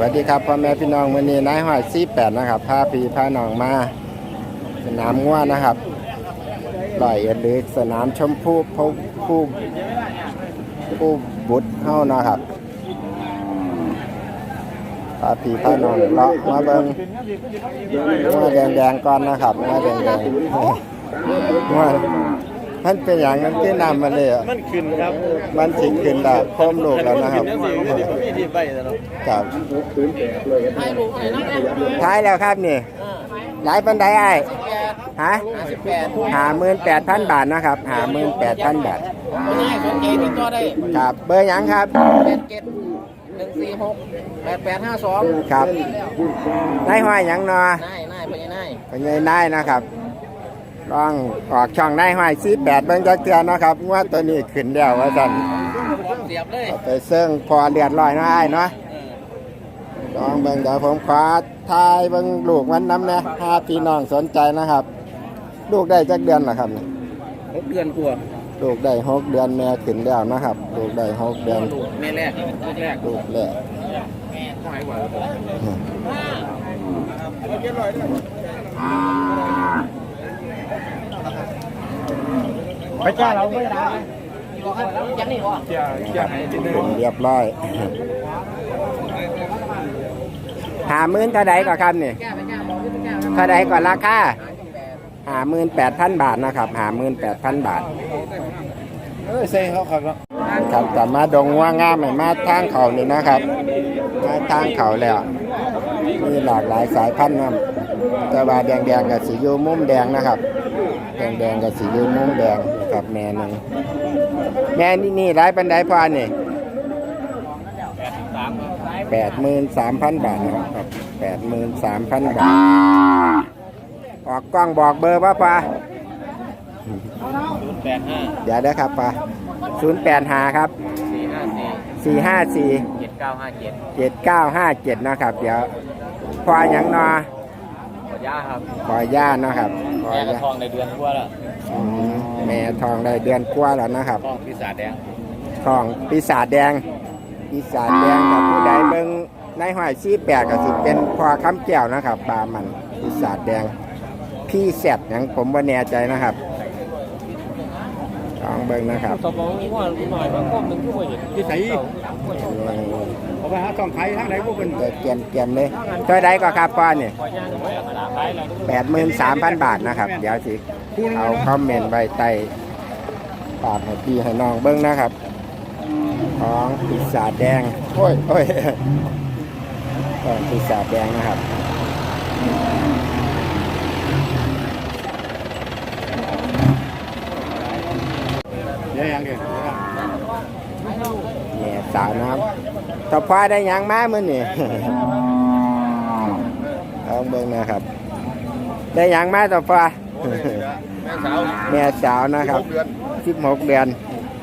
วัสดีครับพ่อแม่พี่น้องวันนี้นายหอยซีแปดนะครับพาพี่พาหนองมาสนามง่วนะครับลอยเอ็ดหรือสนามชมพู่ผู้ผู้ผู้บุตรเฮานะครับพาพี่พาหนองเลาะมาเบิ่งงัวแดงๆก่อนนะครับงัวแดงๆงัว มันเป็นอย่างนั้นที่นำมาเลยอะมันขึ้นครับมันสิขึ้นแล้วพร้อมลูกแล้วนะครับขึ้นจังสิมีที่ไปแล้วเนาะครับท้ายแล้วครับนี่หลายปันไดไอ้ายฮะหาหมื่นแปดพันบาทนะครับหาหมื่นแปดพันบาทง่ายสนใจติดต่อได้ครับเบอร์หยังครับแปดเจ็ดหนึ่งสี่หกแปดแปดห้าสองครับนายห้อยหยังนอนายนายพญานายเป็นไงนายนะครับ ลองออกช่องนายห้อยซีแปดเบิ่งจักเทือนนะครับว่าตัวนี้ขึ้นแล้วว่าสั่นเสียบเลย เอาไปเซิ่งพอเลือดลอยเนาะไอ้ายเนาะลองเบิ่งเดี๋ยวผมขอทายเบิ่งลูกมันน้ำเนี่ยถ้าพี่น้องสนใจนะครับ ลูกได้จักเดือนเหรอครับนี่หกเดือนกว่าลูกได้หกเดือนแม่ขึ้นแล้วนะครับ ลูกได้หกเดือน ลูกแม่แรกลูกแรกลูกแรก หายกว่า ไปจ้าเราไม่ได้ยังนี่วะอย่าอย่าให้ที่นึงขึ้นเรียบร้อยหาหมื่นเท่าใดก็ครับนี่แก้ไปแก้มองที่แก้มเท่าใดก็ราคาหาหมื่นแปดพันบาทนะครับหาหมื่นแปดพันบาทเออใส่เขาครับครับแต่มาดงว่างามไม่มาทางเขานี่นะครับมาทางเขาแล้วมีหลากหลายสายพันธุ์นะแต่ว่าแดงแดงๆกับสียูมุมแดงนะครับ แดงแดงๆกับสียูมุมแดงกับแม่หนึ่งแม่นี่นี่ร้ายปันไดพอนี่แปดหมื่นสามพันบาทนะครับแปดหมื่นสามพันบาท ออกกล้องบอกเบอร์ว่าปะแปดห้าเดี๋ยวได้ครับปะศูนย์แปดหาครับสี่ห้าสี่สี่ห้าสี่เจ็ดเก้าห้าเจ็ดเจ็ดเก้าห้าเจ็ดนะครับ เดี๋ยวพออย่างนอขอ ย่าครับพอย่านะครับพอแม่กระย่าทองในเดือนกว่าแล้วอืมแม่ทองได้เดือนกว่าแล้วนะครับ ทองปีศาจแดงทองปีศาจแดงปีศาจแดงกับผู้ใดเบิ่งในห้อยซีแปดก็สิเป็นพอคำแก้วนะครับปลามันปีศาจแดงพี่แซดอย่างผมว่าแน่ใจนะครับ ลองเบิ่งนะครับตบมองว่าหน่อยบางก้มหนึ่งที่ว่าเห็นที่ใส่เอาไปหาต้องขายทางไหนพวกเป็นเดี๋ยวเกมเกมเลยเท่าใดก็ครับป้อนนี่ขอย่างไปขนาดไปแล้วแปดหมื่นสามพันบาทนะครับ เดี๋ยวสิ เอาคอมเมนต์ไว้ใต้ปากให้พี่ให้น้องเบิ้งนะครับ ของปีศาจแดง โอ้ยโอ้ยของปีศาจแดงนะครับ เดี๋ ยวยังเดียวแม่สาวนะครับต่อพอได้หยังมามื้อนี่ลองเบิ้งนะครับได้หยังมาต่อพอแม่สาวแม่สาวนะครับเดือน16เดือน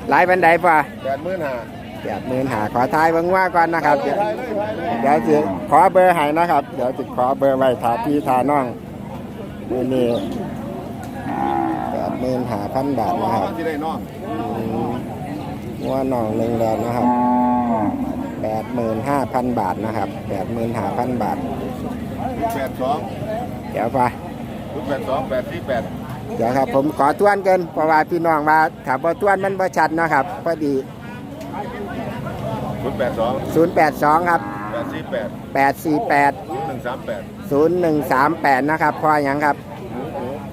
หลายบันไดพอแปดหมื่นห้าแปดหมื่นหาขอทายเบิ่งว่าก่อนนะครับเดี๋ยวเดี๋ยวจะขอเบอร์ให้นะครับ เดี๋ยวจะขอเบอร์ไว้ถาพี่ทาน้องนี่นี่แปด หมื่นหาพันบาทนะครับที่ได้น้องอืมว่าน้องหนึ่งเดือนนะครับแปดหมื่นห้าพันบาทนะครับแปดหมื่นห้าพันบาทแปดสองเดี๋ยวไปศูนย์แปดสองแปดสี่แปดเดี๋ยวครับผมขอทวนเกินเพราะว่าพี่น้องมาถามว่าทวนมันบ่ชัดนะครับพอดีศูนย์แปดสอง082ครับแปดสี่แปด848หนึ่งสามแปดศูนย์หนึ่งสามแปดนะครับพออย่างครับ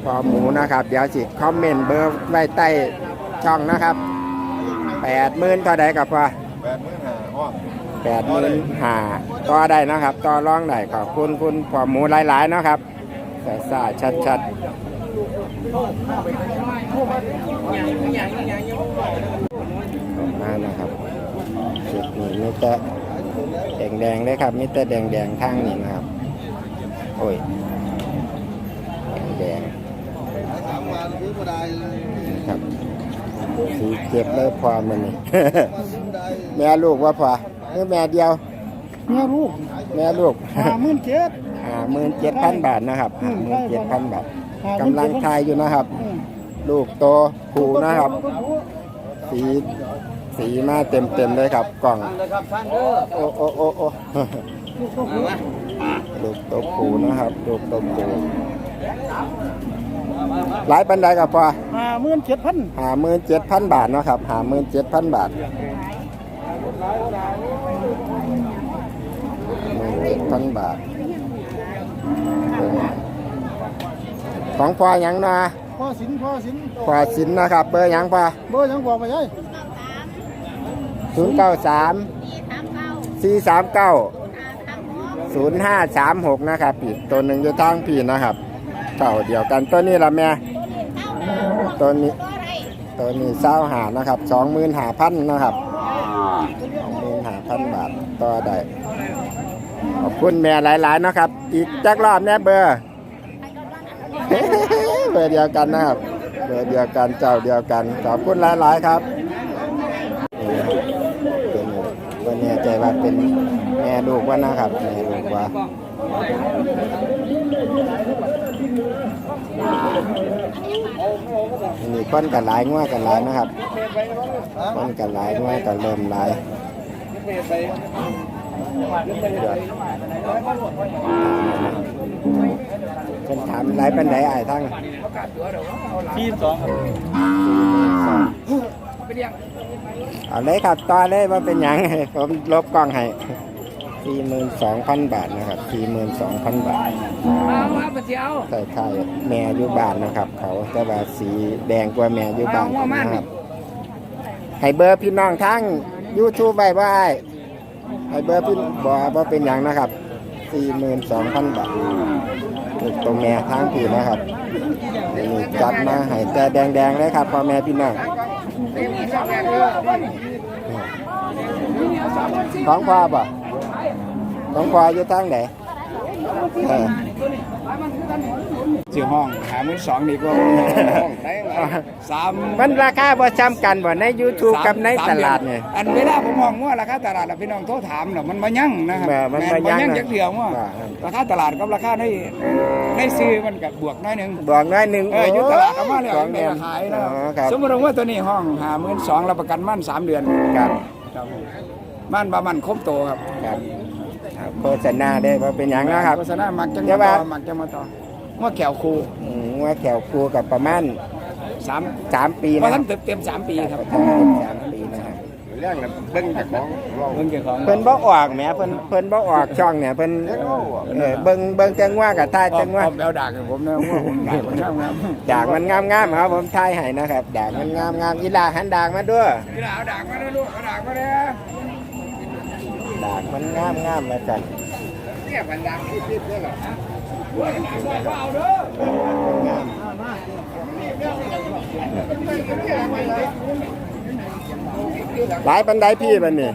พอหมูนะครับ เดี๋ยวสิคอมเมนต์เบอร์ไว้ใต้ช่องนะครับแปดหมื่นเท่าใดกับพอแปดหมื่นห้าอ้อมแปดหมื่นหาต่อได้นะครับต่อรองได้ขอบคุณคุณพอหมูหลายๆนะครับแต่ซาชัดๆมานะครับจุดนี้มีแต่แดงๆเลยครับมีแต่แดงๆข้างนี้นะครับ โอ้ยแดงๆ ครับสีเก็บเลยพอมันนี่ แม่ลูกว่าพอเมื่อแม่เดียว แม่ลูกแม่ลูกห้าหมื่นเจ็ดห้าหมื่นเจ็ดพันบาทนะครับห้าหมื่นเจ็ดพันบาทกำลังทายอยู่นะครับ ลูกโตผูนะครับ สีสีมาเต็มเต็มๆเลยครับ กล่องเลยครับท่านเด้อโอ้โอ้โอ้โอ้ลูกตัวผูนะครับ ลูกตัวผู หลายปันไดกับพอห้าหมื่นเจ็ดพันหาหมื่นเจ็ดพันบาทเนาะครับหาหมื่นเจ็ดพันบาทหมื่นเจ็ดพันบาทเออของพอหยังเนาะพ่อสินพ่อสินพอสินนะครับ เบอร์หยังพอเบอร์ยังบอกไปยัยศูนย์เก้าสามสี่สามเก้าศูนย์ห้าสามหกนะครับพี่ตัวหนึ่งอยู่ทางพี่นะครับเท่าเดียวกันตัวนี้ละแม่ ตัวนี้ตัวนี้เศร้าหานะครับสองหมื่นหาพันนะครับสองหมื่นหาพันบาทต่อได้ขอบคุณแม่หลายๆนะครับ อีกจักรอบแน่เบอร์เบอร์เดียวกันนะครับเบอร์เดียวกันเจ้าเดียวกันขอบคุณหลายๆครับเป็นวันนี้ใจว่าเป็นแม่ลูกว่านะครับแม่ลูกว่า มีคนกันหลายง่วกันหลายนะครับคนกันหลายง่วกันเริ่มหลายคนถามหลายเป็นไหนอ้ทั้งที่สองเอาเลยครับต่อเลยว่าเป็นยังผมลบกล้องให้ สี่หมื่นสองพันบาทนะครับสี่หมื่นสองพันบาทมาว่าไปเที่ยวใส่ไข่แม่อยู่บ้านนะครับ เขาแต่ว่าสีแดงกว่าแม่อยู่บ้านผมนะครับให้เบอร์พี่น้องทั้ง YouTube ไปว่าให้เบอร์พี่บอกว่าเป็นหยังนะครับสี่หมื่นสองพันบาทถูกตรงแม่ทั้งพี่นะครับนี่จัดมาให้แต่แดงๆเลยครับพ่อแม่พี่น้องของพ่อบ่ ของพ่ออยู่ทางไหนเออสี่ห้องหาหมื่นสองดีกว่าห้องได้สามมันราคาบ่จำกันบ่ใน YouTube กับในตลาดเนี่ยอันเวลาผมมองว่าราคาตลาดน่ะพี่น้องโทรถามเนาะมันมายั่งนะครับแม่มันมายั่งจักเดียวว่าว่าราคาตลาดกับราคาในในซื้อมันกับบวกน้อยหนึงบอกน้อยหนึ่งเอออยู่ตลาดเอามาแล้วสองในเดือนราคายนะอ๋อครับสมมติว่าตัวนี้ห้องหาหมื่นสองรับประกันมั่นสามเดือนครับครับผมมั่นบามันครบโตครับครับครับ โฆษณาได้ว่าเป็นหยังนะครับโฆษณามักจังเดี๋มายวว่าต่อมักจังมาต่อว่าแขวคูอืมว่าแถวครูกับประมาณสามสามปีเพราะนะคท่ารันบเต็มเต็มสามปีครับสามปีนะครับเรื่องเบิ้งจากของเบิ้งจากของเพิ่นบ่ออกแหมเพิ่นเพิ่นบ่ออกช่องเนี่ยเพิ่นเออเบิ่งเบิ่งจังว่ากับท่าจังว่าออกแบวด่ากับผมนะว่าผมด่าผมชอบครับด่างมันงามๆครับผมทายให้นะครับด่างมันงามๆอีหลาหันด่างมาด้วยพี่ดาวด่ามาเลยลูกเอาด่ามาเลย ด่างมันงามๆมาจันเนี่ยมันด่าที่ที่เนี่ยเหรอหลายปันไดพี่บันนี่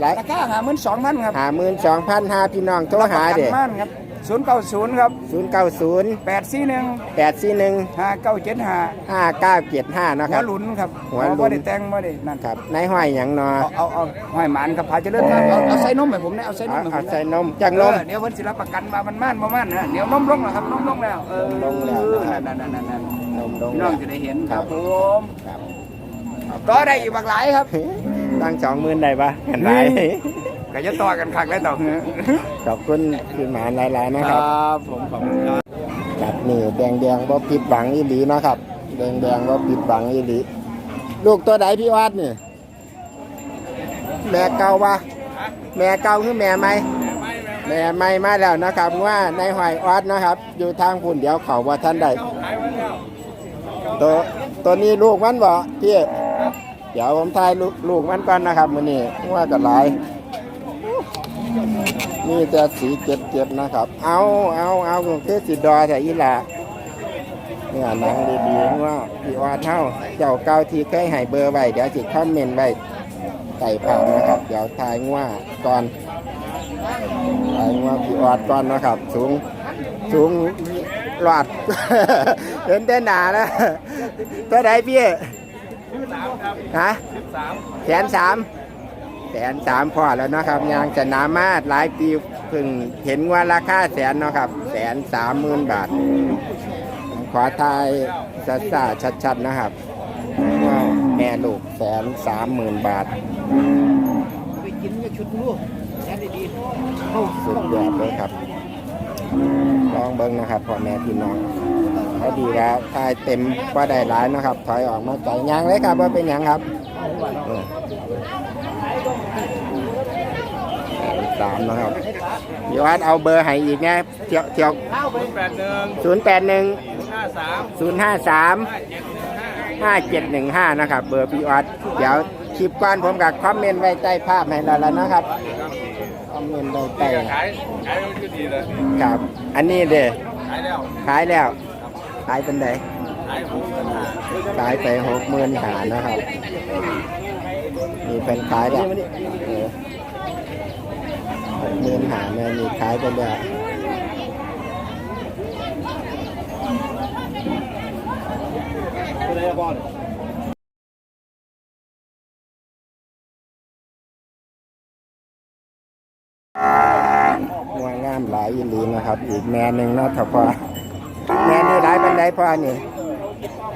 หลายราคาหาหมื่นสองพันครับหาหมื่นสองพันห้าพี่น้องโทรหาเด็กม่านครับ ศูนย์เก้าศูนย์ครับศูนย์เก้าศูนย์แปดสี่หนึ่งแปดสี่หนึ่งห้าเก้าเจ็ดห้าห้าเก้าเจ็ดห้านะคหัรัวบหลุนครับหัวหลุนบ่ได้แต่งบ่ได้นั่นครับในห้อยหยังนอเอาเอาเอาห้อยหมานครับพาเจริญครับเอาเอาใส่นมให้ผมนะเอาใส่นเอามให้ผเอามใส่นมจากนมเออเดี๋ยวเพิ่นสิรับประกันมามันม่านบ่ม่านนะเดี๋ยวนมลงแล้วครับนมลงแล้วเออลงแล้วนะครับนั่นนั่นนั่นนั่นนมลงพี่น้องจะได้เห็นครับผมครับต่อได้อีกบางหลายครับตั้งสองหมื่นได้ปะกันไร ก็จะต่อกันคักได้ต่อเหือขอบคุณพี่หมานหลายๆนะครัรับบผมขอบคุณครับครับนี่แดงแดงๆบ่ผิดหวังอีหลีเนาะครับ แดงแดงๆบ่ผิดหวังอีหลีลูกตัวใดพี่วัดนี่ แม่เก่าปะแม่เก่าคือแม่ไหม แม่ไม่มาแล้วนะครับว่าในหอยออดนะครับ อยู่ทางพุ่นเดี๋ยวเขาว่าท่านใดตัวตัวนี้ลูกมันบ่พี่เดี๋ยวผมทายลูกลูกมันก่อนนะครับมือนี้ว่ากันหลาย นี่แต่สีเจ็บๆนะครับ เอาเอาเอาคือสีดอแต่อีหละเนี่ยหนังดีๆว่าพี่ออดเท่าเจ้าเก่าที่เคยให้เบอร์ไว้เดี๋ยวจิคอมเมนต์ไว้ใส่ผ่านนะครับ เดี๋ยวทายว่าก่อนไอ้ว่าพี่ออดก่อนนะครับ สูงสูงหลอดเห็นแต่หนานะตัวไหนพี่ฮะแสนสาม นสามพอแล้วนะครับยางจะนามาดหลายปีเพิ่งเห็นว่าราคาแสนเนาะครับแสนสามหมื่นบาทผมขอทายสัสาชัดๆนะครับว่าแม่ลูกแสนสามหมื่นบาทไปกินกับชุดลูกแค่ดีๆสุดยอดเลยครับลองเบิ้งนะครับพ่อแม่พี่น้องพอดีแล้วทายเต็มว่าได้หลายนะครับ ถอยออกมาไก่ยางเลยครับว่าเป็นยังครับ สามนะครับเดี๋ยววัดเอาเบอร์ให้อีกนะเที่ยวเที่ยวแปดหนึ่งศูนย์แปดหนึ่งห้าสามศูนย์ห้าสามห้าเจ็ดหนึ่งห้านะครับ เบอร์พี่ออดเดี๋ยวคลิปก่อนผมกับคอมเมนต์ไว้ใต้ภาพให้แล้วล่ะนะครับคอมเมนต์ไว้ใต้ขายขายมันก็ดีเลยครับ อันนี้เด้ขายแล้วขายแล้วขายเป็นไดขายผมกันหาขายไปหกหมื่นหานะครับมีเป็นขายแล้ว หกหมื่นหาแม่มีขายไปแล้วก็เลยบอลงวงามหลายอีหลีนะครับ อีกแม่หนึ่งเนาะถ้าพอแม่นี่หลายเป็นไดพ่อนี่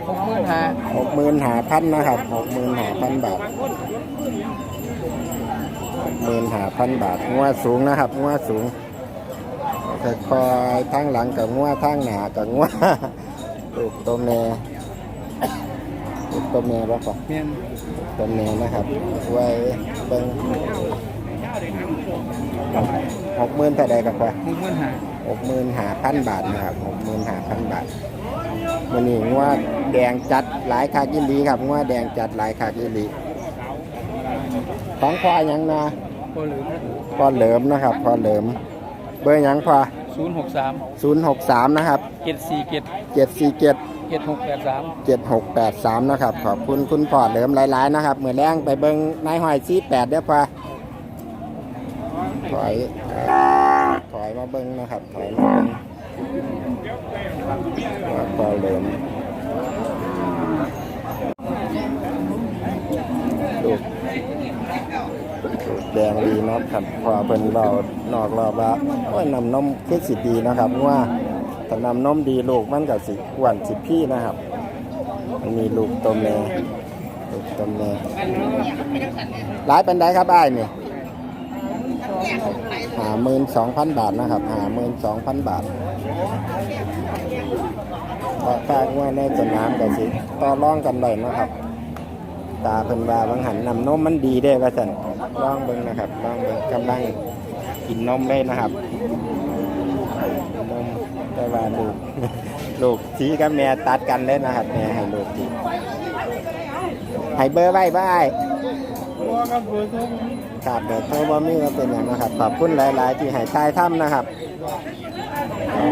หกหมื่นห้าหกหมื่นหาพันนะครับหกหมื่นหาพันบาท หมื่นห้าพันบาทงัวสูงนะครับงัวสูงค่อยทั้งหลังกับงัวทั้งหนากับงัวลูกตัวแม่ลูกตัวแม่บ่ปะเมียนตัวแม่นะครับไว้เบิ่งหกหมื่นเท่าใดกับพ่อหกหมื่นห้าหกหมื่นห้าพันบาทนะครับหกหมื่นห้าพันบาทมันนี่งัวแดงจัดหลายคากิลีครับงัวแดงจัดหลายคากิลี ของพ่อหยังนะพอหรือพ่อเหลิมนะครับพ่อเหลิม เบอร์หยังพ่อศูนย์หกสามศูนย์หกสามนะครับ เจ็ดสี่เจ็ดเจ็ดสี่เจ็ดเจ็ดหกแปดสามเจ็ดหกแปดสามนะครับ ขอบคุณคุณพ่อเหลิมหลายๆนะครับเมื่อแรงไปเบิ้งนายหอยซีแปดเด้อพ่อถอยถอยมาเบิ้งนะครับ ถอยมาเบิ้งว่าพ่อเหลิม ลูกลูก แดงดีเนาะครับพอเพิ่นเรานอกรอบละโอ้ยนำนมคือสิดีนะครับว่าถ้านำนมดีลูกมันก็สิอ้วนสิพี่นะครับ มันมีลูกตัวแม่ลูกตัวแม่หลายเป็นไดครับอ้ายนี่หาหมื่นสองพันบาทนะครับหาหมื่นสองพันบาทราคาว่าในสนามก็สิต่อรองกันได้นะครับ ตาเพิ่นว่าบางหันนำนมมันดีได้ว่าซั่น ลองเบิ่งนะครับลองเบิ่งกำลังกินนมได้นะครับนมแต่ว่าลูกลูกสีกับแม่ตัดกันเลยนะครับแม่ให้ลูกสีให้เบอร์ไว้บ่ายครับเบอร์โทรบ่มีก็เป็นอย่างนะครับขอบคุณหลาย ๆ ที่ให้ทายถ้ำนะครับ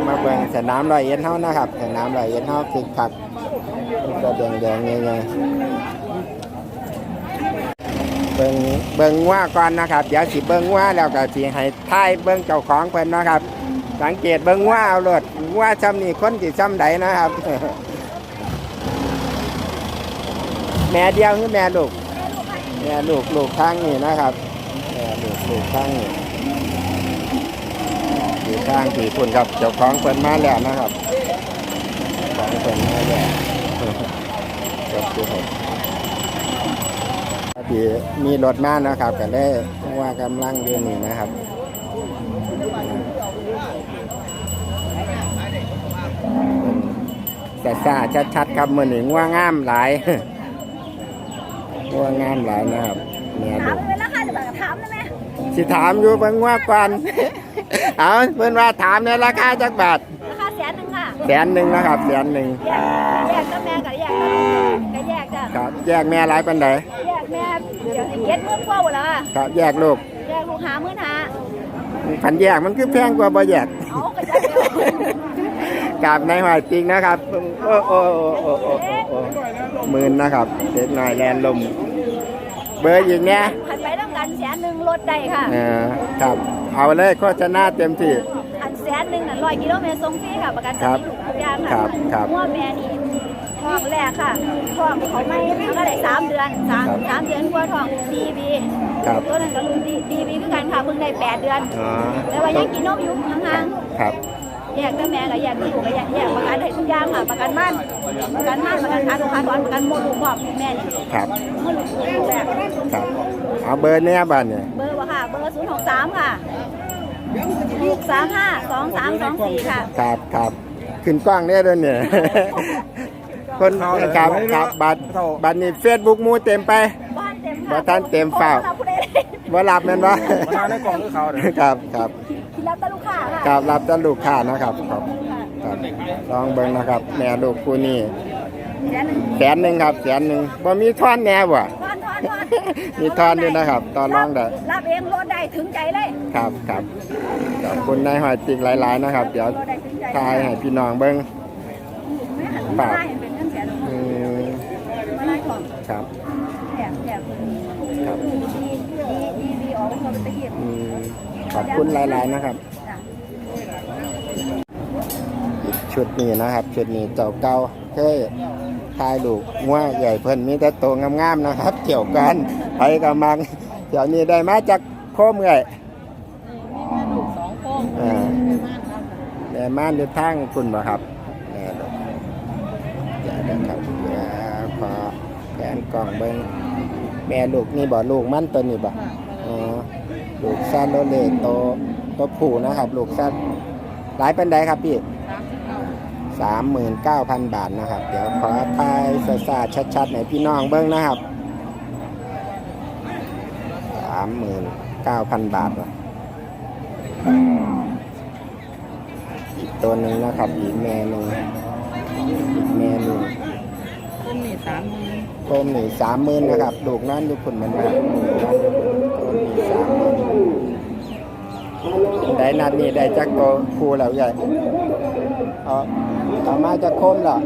มาเบิ่งสนามร้อยเอ็ดเฮานะครับสนามร้อยเอ็ดเฮาคึกคักมันก็แดงๆใหญ่ๆ เบิ่งเบิ่งว่าก่อนนะครับ เดี๋ยวสิเบิ่งว่าแล้วก็สิให้ท้ายเบิ่งเจ้าของเพิ่นนะครับ สังเกตเบิ่งว่าเอารถว่าซ้ำนี่คนสิซ้ำใดนะครับ แม่เดียวคือแม่ลูกแม่ลูกลูกข้างนี่นะครับแม่ลูกลูกข้างนี่อยู่ข้างผีพุ่นครับเจ้าของเพิ่นมาแล้วนะครับเจ้าของเพิ่นมาแล้วจบที่หก ที่มีรถมานะครับก็ได้ว่ากำลังเดือนนี้นะครับแต่ซาชัดๆครับมือหนึ่งว่างามหลายว่างามหลายนะครับเนี่ยถาดูมเลยแล้วค่ะจะแบบถามได้ไหมสิถามอยู่เบิ่งว่าก่อนเอาเพิ่นว่าถามในราคาจักบาทราคาแสนหนึ่งค่ะแสนหนึ่งนะครับแสนหนึ่งแยกแยกก็แม่กับแยกก็แยกจ้ะครับแยกแม่หลายปันใดแยก แม่เดี๋ยวเก็ดเมื่อกว่าหมดแล้วค่ะครับแยกลูกแยกลูกหามื่นหาขันแยกมันคือแพงกว่าบ่แยกเอากระจายเดียวกับในหอยจริงนะครับ โอ้โอ้โอ้โอ้โอ้โอ้หมื่นนะครับเด็กหน่อยแลนลม เบอร์อีกเนี่ยขันไปต้องกันแสนหนึ่งลดได้ค่ะเออครับ เอาเลยโฆษณาเต็มที่ อันแสนหนึ่งน่ะร้อยกิโลเมตรทรงฟรีค่ะประกันครับทุกอย่างครัค่ะบครับหัวแม่นี่ ท้องแรกค่ะท้องเขาไม่มันก็ได้สามเดือนสามครับสามเดือนกว่าท้องดีบีครับตัวนั้นก็รุ่นดีดีบีคือกันค่ะเพิ่งได้แปดเดือนอ๋อแต่ว่ายังกินนมอยู่ห่างๆครับแยกก็แม่กับแยกลูกกับแยกแยกประกันให้ทุกอย่างค่ะประกันบ้านประกันบ้านประกันการลูกค้าถอนประกันหมดลูกบอกแม่นี่ครับหมดลูกแรกครับเอาเบอร์เนี่ยบ้านเนี่ยเบอร์ว่าค่ะเบอร์ศูนย์หกสามค่ะลูกสามห้าสองสามสองสี่ค่ะครับครับขึ้นกว้างได้ด้วยเนี่ย คนครับครับบัตรบัตรนี่เฟซบุ๊กมูเต็มไป บ้านเต็มบ่ค่ะทันเต็มเฝ้าผู้ใดว่ารับแม่นบ่มาทานในกล่องคือเขาเด้อครับครับคิดแล้วแต่ลูกค้าค่ะครับรับจะลูกค้านะครับครับครับลองเบิ่งนะครับ แม่ลูกคู่นี้แสนหนึ่งแสนหนึ่งครับแสนหนึ่งบ่มีทอนแหน่บ่ ทอนทอนทอนมีทอนด้วยนะครับต่อรองได้ รับเองรถได้ถึงใจเลยครับครับขอบคุณนายหอยติกหลาย ๆ นะครับ เดี๋ยวรถได้ถึงใจทายให้พี่น้องเบิ่งไม่หันมาไครับแถมแถมครับ ดีดีดีดีออกเป็นคนเป็นตะเกียบอืมขอบคุณหลายๆนะครับ จ้ะชุดนี้นะครับ ชุดนี้เจ้าเก่าเคยทายลูกงัวใหญ่เพิ่นมีแต่โตวงามๆนะครับ เกี่ยวกันไปกับมังเดี๋ยวนี้ได้มาจากโคมเอ่ยอ่าแม่ม่านอยู่ทางคุณบ่ครับ กล่องเบิ้งแม่ลูกนี่บ่ลูกมันตัวนี้บ่อ๋อลูกซาโลเลโตตัวผู้นะครับ ลูกซาหลายเป็นใดครับพี่สามหมื่นเก้าพันบาทนะครับ เดี๋ยวขอทายสซาชัดๆให้พี่น้องเบิ้งนะครับสามหมื่นเก้าพันบาทว่ะอีกตัวหนึ่งนะครับอีกแม่หนึ่งอีกแม่หนึ่งคุ้มนี่สามหมื่น โคมหนึ่งสามหมื่นนะครับลูกนั่นดูคุณมันมาลูกนั่นดูคุณโคมหนึ่งสามหมื่นได้นัดนี้ได้จักโตครูแล้วใหญ่เอาเอามาจะโคมเหรอ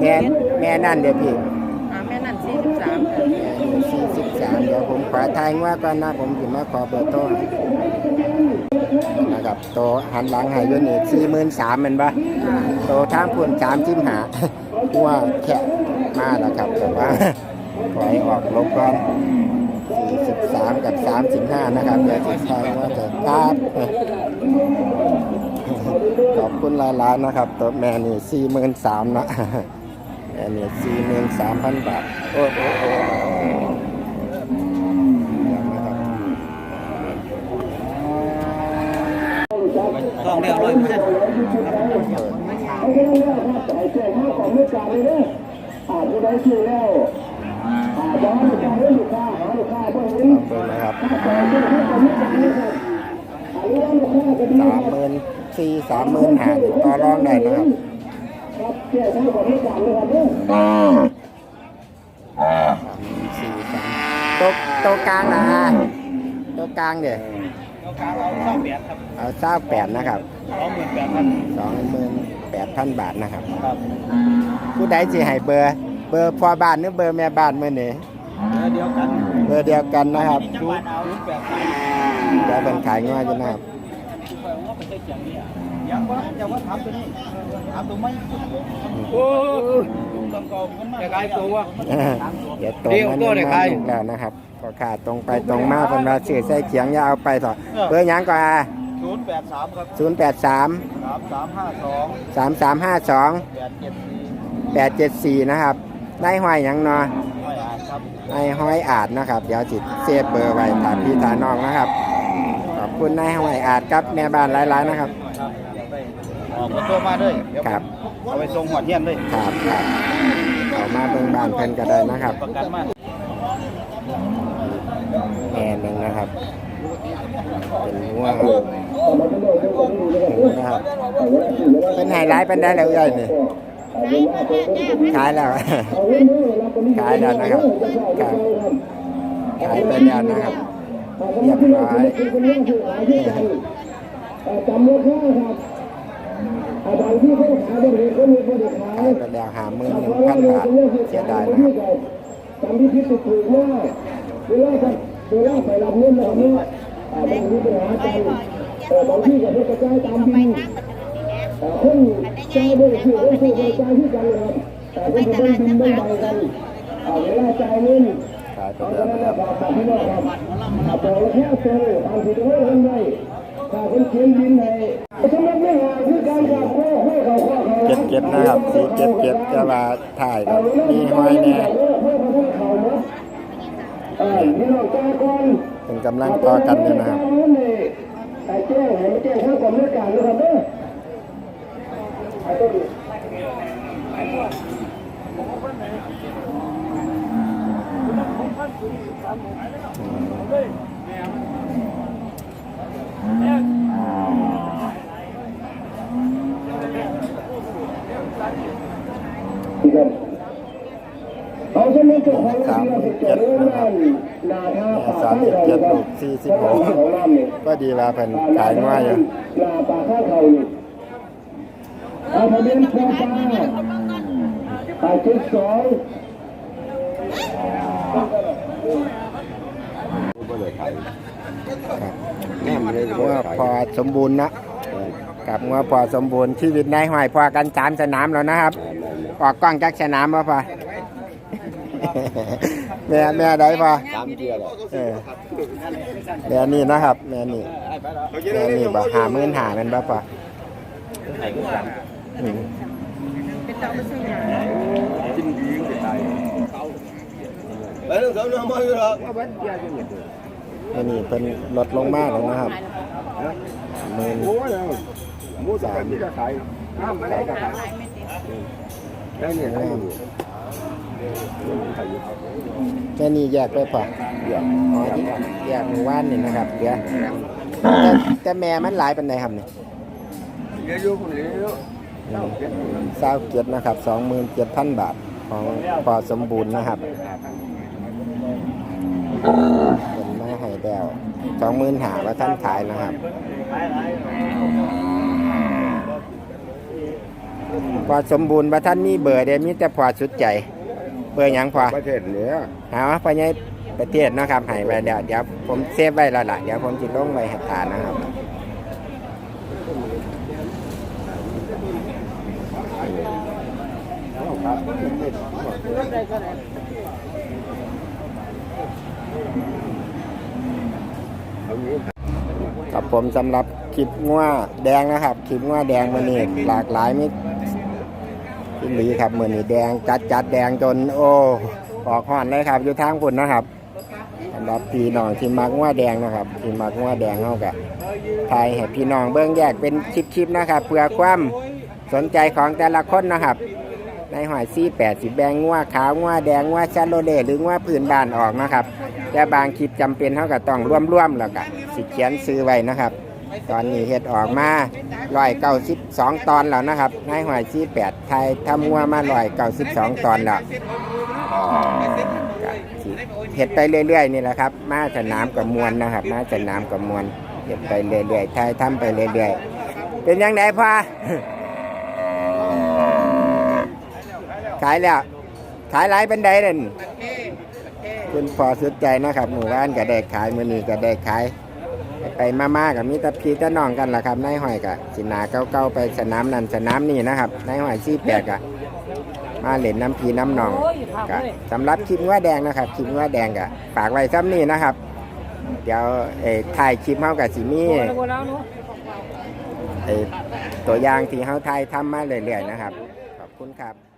แม่แม่นั่นเดี๋ยวพี่อ่าแม่นั่นสี่สิบสามสี่สิบสามเดี๋ยวผมขอทายว่าก่อนนะผมถึงมาขอเบอร์โต้ นะครับโตหันหลังห้อยูนี่สี่หมื่นสามเป็นปะโตทางพุ่นสามจิ้มหาหัวแค่มาแล้วครับแต่ว่าปล่อยออกลบก่อนสี่สิบสามกับสามสิบห้านะครับเดี๋ยวจะทายว่าจะกราบขอบคุณลายๆนะครับ ตัวแม่นี่สี่หมื่นสามนะอันนี้สี่หมื่นสามพันบาท โอ้โอ้โอ้ยังนะครับ ต้องเรียบร้อยเพื่อนเอาไปนะครับสามหมื่นสี่สามหมื่นห้าต่อรองได้นะครับสามสี่สามโต๊ะโต๊ะกลางนะฮะโต๊ะกลางเดี๋ยวเอากลางเอาข้าวแปดครับเอาเศร้าแปดนะครับสองหมื่นแปดพันสองหมื่นแปดพันบาทนะครับ ครับผู้ใดสิให้เบอร์ เบอร์พ่อบ้านหรือเบอร์แม่บ้านเมื่อนี้เดียวกันเบอร์เดียวกันนะครับจังหวัดเอาแปดพันเดี๋ยวเป็นขายง่ายจะนะครับว่าไปใช้เสียงนี่อะยังว่ายังว่าทำตัวนี้ทำตัวไม่โอ้ กองกองมันมาขายตัวเดี๋ยวตรงมันมาถูกแล้วนะครับก็ขาดตรงไปตรงมาเป็นมาสื่อใส่เขียงอย่าเอาไปต่อเบอร์หยังก่อนศูนย์แปดสามครับศูนย์แปดสามสามสามห้าสองสามสามห้าสองแปดเจ็ดสี่แปดเจ็ดสี่นะครับได้ห้อยหยังเนาะไม่อ่านครับนายห้อยอาจนะครับ เดี๋ยวจิตเซฟเบอร์ไว้ถามพี่ถามน้องนะครับ ขอบคุณนายห้อยอาจครับแม่บ้านหลายๆนะครับครับออกมาตัวมาด้วยเดี๋ยวครับ เอาไปส่งหัวเทียนด้วยครับครับเอามาเบิ่งบ้านเพิ่นก็ได้นะครับประกันมาแม่หนึ่งนะครับ เป็นหัวหมูนะครับเป็นไฮไลท์เป็นได้แล้วใหญ่นี่ขายแล้ว ขายแล้วนะครับครับขายไปแล้วนะครับเรียบร้อยขายไป แล้วหามื่นหนึ่งพันบาทเสียดายนะครับจำที่พิษถูกว่าเวลาครับเวลาไปรับเงินนะครับเนี่ยบางทีปัญหากันเออบางที่ก็ให้กระจายตามบินอ่คนใจายด้วยคือคนคือกระจายที่กันนะครับแต่คนจะได้บินได้ใบกันเวลาจ่ายเงินขาไปเอาแล้วไปนะครับฝากพี่น้องครับอ่าบอกแล้วแค่โซ่ตามที่ตัวคนไว้ ถ้าคนเขียนบินให้สำหรับเรื่องงาคือการจับโค้ให้เขาข้อเขาเก็บเก็บนะครับสีเก็บเก็บจะมาถ่ายครับมีห้อยแน่เป็นกำลังต่อกันอยู่นะครับไอ้แจ้งให้มาแจ้งข้อกำหนดการนะครับเด้อไอ้ต้น ครับเอาสมุดของเราที่ จะเริ่มงานนาท่าป่าสามสิบเจ็ดครัลูกสี่สิบหกก็ดีว่าเป็นขายง่ายอยู่ปลาเขานี่เอาทะเบียนพอปลาไปจุดสองว่าพอสมบูรณ์นะกับว่าพอสมบูรณ์ชีวิตนายห้อยพอกันสามสนามแล้วนะครับ ออกกล้องจากสนามมาพอ แม่แม่ได้พอสามเดือนเออแม่นี่นะครับ แม่นี่แม่นี่บอกหาหมื่นหาเป็นบ่พออืมอันนี้เป็นลดลงมากแล้วนะครับหมื่นสามแแม่นี่แยกไปพออ๋อแยกหมู่บ้านนี่นะครับเดี๋ยวแต่แต่แม่มันหลายเป็นไดครับนี่เศร้าเกียรตินะครับสองหมื่นเจ็ดพันบาทของพอสมบูรณ์นะครับเป็นมาให้แล้วสองหมื่นหาว่าท่านขายนะครับพอสมบูรณ์ว่าท่านมีเบอร์เดียวมีแต่พอสุดใจ เบอร์หยังพอประเทศเหนือหาว่าไปในประเทศเนาะครับให้ไปเดี๋ยวเดี๋ยวผมเซฟไว้แล้วล่ะเดี๋ยวผมจะลงไว้ให้ทานนะครับครับผมสำหรับคลิปงัวแดงนะครับคลิปงัวแดงมันนี่หลากหลายมิ พิลีครับมือนี่แดงจัดจัดแดงจนโอ้ออกห่อนเลยครับอยู่ทางฝุ่นนะครับสำหรับพี่น้องที่มักงัวแดงนะครับที่มักงัวแดงเข้ากะถ่ายให้พี่น้องเบิ้องแยกเป็นคลิปๆนะครับเพื่อความสนใจของแต่ละคนนะครับ ในหอยซี่แปดสิบแบงงัวขาวงัวแดงงัวชาโลเล่หรืองัวพื้นบ้านออกนะครับแต่บางคลิปจำเป็นเขาก็ต้องร่วมๆแล้วก็สิเขียนซื้อไว้นะครับ ตอนนี้เฮ็ดออกมาร้อยเก้าสิบสองตอนแล้วนะครับในหอยซี่แปดไทยทำงัวมาร้อยเก้าสิบสองตอนแล้วเฮ็ดไปเรื่อยๆนี่แหละครับ มาสนามกับมวลนะครับ มาสนามกับมวลเฮ็ดไปเรื่อยๆไทยทำไปเรื่อยๆ เป็นยังไงพ่อขายแล้ว ขายหลายเป็นไดเด่นคุณพอสุดใจนะครับหมู่บ้านก็ได้ขายมือนี้ก็ได้ขาย ไปมาๆกับมีแตะพีตะน้องกันล่ะครับนายหอยกะสินาเก้าๆไปสนามนั้นสนามนี้นะครับนายหอยซี่แปดกะมาเล่นน้ำพีน้ำนองกะสำหรับคลิปว่าแดงนะครับคลิปว่าแดงกะฝากไว้ซ้ำนี้นะครับ เดี๋ยวเอ่อถ่ายคลิปเฮากับสิมีเอ่ตัวอย่างที่เฮาถ่ายทำมาเรื่อยๆนะครับ ขอบคุณครับ